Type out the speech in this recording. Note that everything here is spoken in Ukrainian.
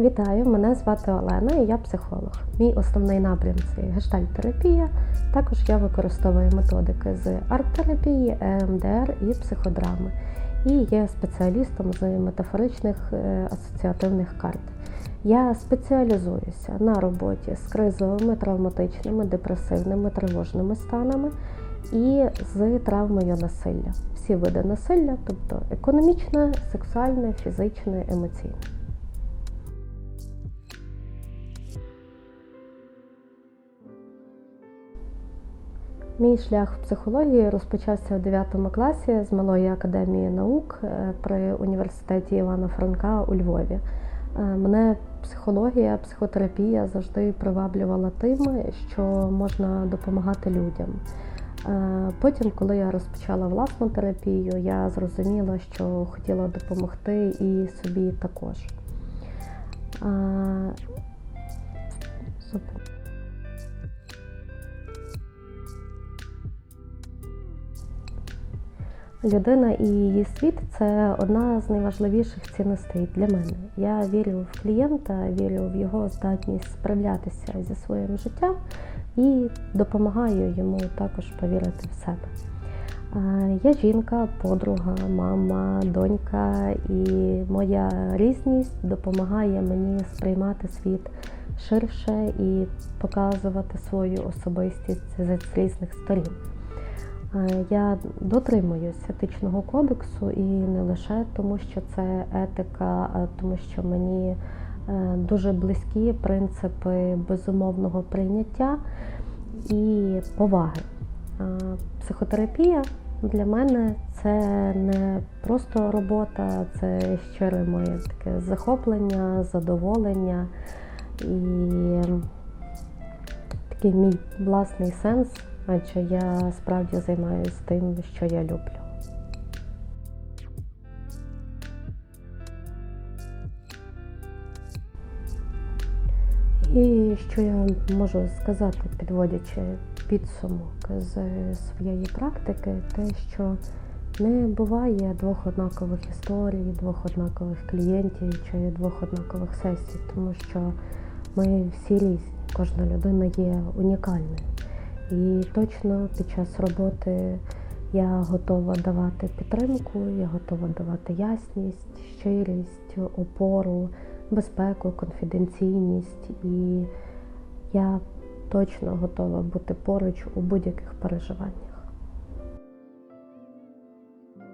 Вітаю, мене звати Олена і я психолог. Мій основний напрям це гештальт-терапія. Також я використовую методики з арт-терапії, ЕМДР і психодрами. І є спеціалістом з метафоричних е, асоціативних карт. Я спеціалізуюся на роботі з кризовими, травматичними, депресивними, тривожними станами і з травмою насилля. Всі види насилля, тобто економічне, сексуальне, фізичне, емоційне. Мій шлях в психології розпочався у 9 класі з малої академії наук е, при університеті Івана Франка у Львові. Е, Мене психологія, психотерапія завжди приваблювала тим, що можна допомагати людям. Е, Потім, коли я розпочала власну терапію, я зрозуміла, що хотіла допомогти і собі також. Людина і її світ це одна з найважливіших цінностей для мене. Я вірю в клієнта, вірю в його здатність справлятися зі своїм життям і допомагаю йому також повірити в себе. Я жінка, подруга, мама, донька, і моя різність допомагає мені сприймати світ ширше і показувати свою особистість з різних сторін. Е, Я дотримуюсь етичного кодексу і не лише тому, що це етика, а тому що мені е, дуже близькі принципи безумовного прийняття і поваги. Е, Психотерапія для мене це не просто робота, це щире моє таке захоплення, задоволення і такий мій власний сенс адже я справді займаюся тим, що я люблю. І що я можу сказати, підводячи підсумок з своєї практики, те, що не буває двох однакових історій, двох однакових клієнтів чи двох однакових сесій, тому що ми всі різні, кожна людина є унікальною. І точно під час роботи я готова давати підтримку, я готова давати ясність, щирість, опору, безпеку, конфіденційність. І я точно готова бути поруч у будь-яких переживаннях.